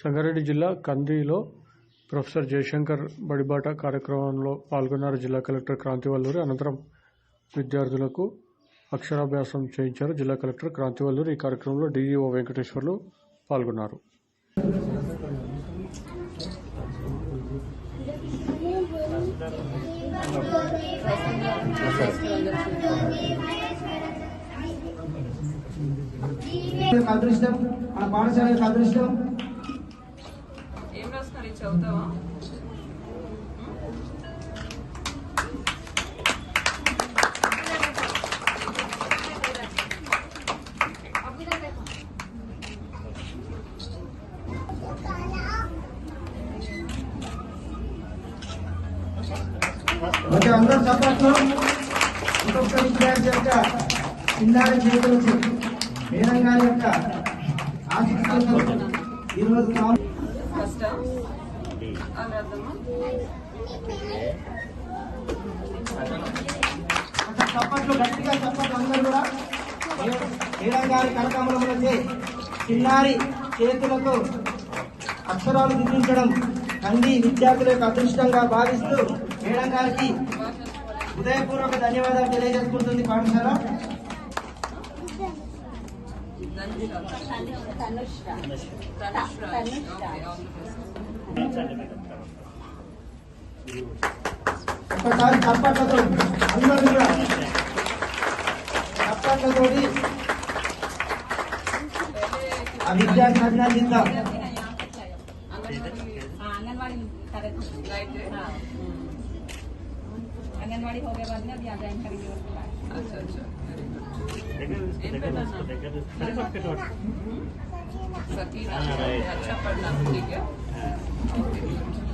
సంగారెడ్డి జిల్లా కందిలో ప్రొఫెసర్ జయశంకర్ బడిబాట కార్యక్రమంలో పాల్గొన్నారు. జిల్లా కలెక్టర్ క్రాంతివల్లూరి అనంతరం విద్యార్థులకు అక్షరాభ్యాసం చేయించారు. జిల్లా కలెక్టర్ క్రాంతివల్లూరి ఈ కార్యక్రమంలో డీఈఓ వెంకటేశ్వర్లు పాల్గొన్నారు. అదృష్టం మన పాఠశాల యొక్క అదృష్టం ఏం రాస్తున్నారు ఇది చదువుతావా ఓకే అందరూ చప్పట్లు ఇంకొక విద్యార్థి యొక్క చిన్నారి చేతులు మేడం గారి యొక్క ఆశీస్సులతో ఈరోజు కావాలి ఫస్ట్ అని చప్పట్లు గట్టిగా చప్పట్లు అందరూ కూడా మేడం గారి కనకామలములచే చిన్నారి చేతులతో అక్షరాలు గుర్తించడం కంది విద్యార్థుల యొక్క అదృష్టంగా భావిస్తూ మేడం గారికి హృదయపూర్వక ధన్యవాదాలు తెలియజేసుకుంటుంది పాఠశాల. ఒకసారి చప్పట్లతో అందరూ కూడా చప్పట్లతో ఆ విద్యార్థి అభినందిద్దాం అంగన్వాడీ आंगनबाड़ी हो गए बाद में अभी आ ज्वाइन करेंगे अच्छा अच्छा। सकीना। अच्छा पढ़ना ठीक है। हाँ।